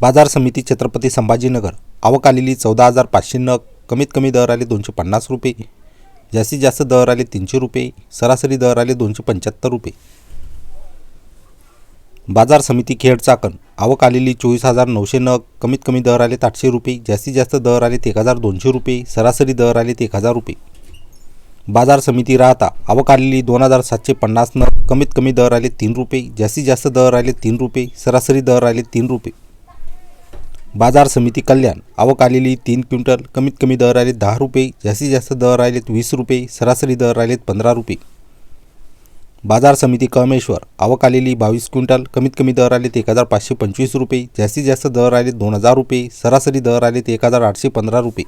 बाजार समिती छत्रपती संभाजीनगर. आवक आलेली चौदा हजार पाचशे नग कमीत कमी दर आले दोनशे पन्नास रुपये. जास्तीत जास्त दर आले तीनशे रुपये सरासरी दर आले दोनशे पंच्याहत्तर रुपये. बाजार समिती खेड चाकण. आवक आलेली चोवीस हजार नऊशे नग कमीत कमी दर आले आठशे रुपये जास्तीत जास्त दर आले एक हजार दोनशे रुपये सरासरी दर आले एक हजार रुपये. बाजार समिती राहता आवक आलेली दोन हजार सातशे पन्नास नग कमीत कमी दर आले तीन रुपये जास्तीत जास्त दर आले तीन रुपये सरासरी दर आले तीन रुपये. बाजार समिती कल्याण. आवक आलेली तीन क्विंटल कमीत कमी दर आले दहा रुपये जास्तीत जास्त दर आलेत वीस रुपये सरासरी दर आलेत पंधरा रुपये. बाजार समिती कमेश्वर आवक आलेली बावीस क्विंटल कमीत कमी दर आलेत एक हजार पाचशे पंचवीस रुपये जास्तीत जास्त दर आलेत दोन हजार रुपये सरासरी दर आलेत एक हजार आठशे पंधरा रुपये.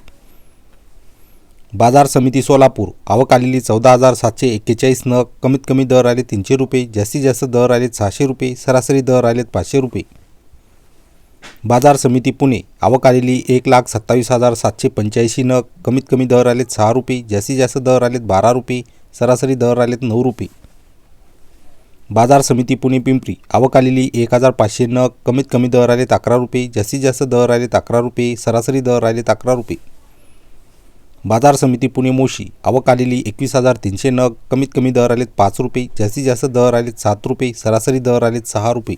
बाजार समिती सोलापूर आवक आलेली चौदा हजार सातशे एक्केचाळीस नग कमीत कमी दर आले तीनशे रुपये जास्तीत जास्त दर आलेत सहाशे रुपये सरासरी दर आलेत पाचशे रुपये. बाजार समिती पुणे. आवक आलेली एक लाख सत्तावीस हजार सातशे पंच्याऐंशी नग. कमीत कमी दर आलेत सहा रुपये. जास्तीत जास्त दर आलेत बारा रुपये. सरासरी दर आलेत नऊ रुपये. बाजार समिती पुणे पिंपरी. आवक आलेली एक हजार पाचशे नग. कमीत कमी दर आलेत अकरा रुपये. जास्तीत जास्त दर आलेत अकरा रुपये. सरासरी दर आलेत अकरा रुपये. बाजार समिती पुणे मोशी. आवक आलेली एकवीस हजार तीनशे नग. कमीत कमी दर आलेत पाच रुपये. जास्तीत जास्त दर आलेत सात रुपये. सरासरी दर आलेत सहा रुपये.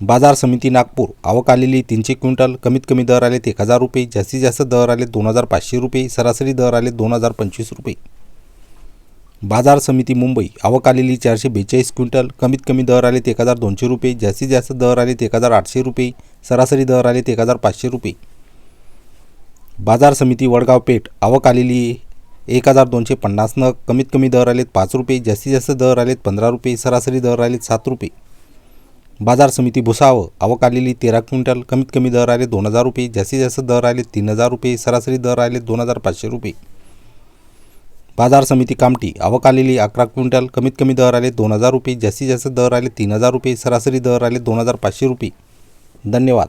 बाजार समिती नागपूर. आवक आलेली तीनशे क्विंटल कमीत कमी दर आले एक हजार रुपये जास्तीत जास्त दर आले दोन हजार पाचशे रुपये सरासरी दर आले दोन हजार पंचवीस रुपये. बाजार समिती मुंबई. आवक आलेली चारशे बेचाळीस क्विंटल कमीत कमी दर आले एक हजार दोनशे रुपये जास्तीत जास्त दर आले एक हजार आठशे रुपये सरासरी दर आले एक हजार पाचशे रुपये. बाजार समिती वडगाव पेठ. आवक आलेली एक हजार दोनशे पन्नास नग कमीत कमी दर आलेत पाच रुपये जास्तीत जास्त दर आलेत पंधरा रुपये सरासरी दर आलेत सात रुपये. बाजार समिती भुसावळ आवक आलेली तेरा क्विंटल कमीत कमी दर आले दोन हजार रुपये जास्तीत जास्त दर आले तीन हजार रुपये सरासरी दर आले दोन हजार पाचशे रुपये. बाजार समिती कामठी. आवक आलेली अकरा क्विंटल कमीत कमी दर आले दोन हजार रुपये जास्तीत जास्त दर आले तीन हजार रुपये सरासरी दर आले दोन हजार पाचशे रुपये. धन्यवाद.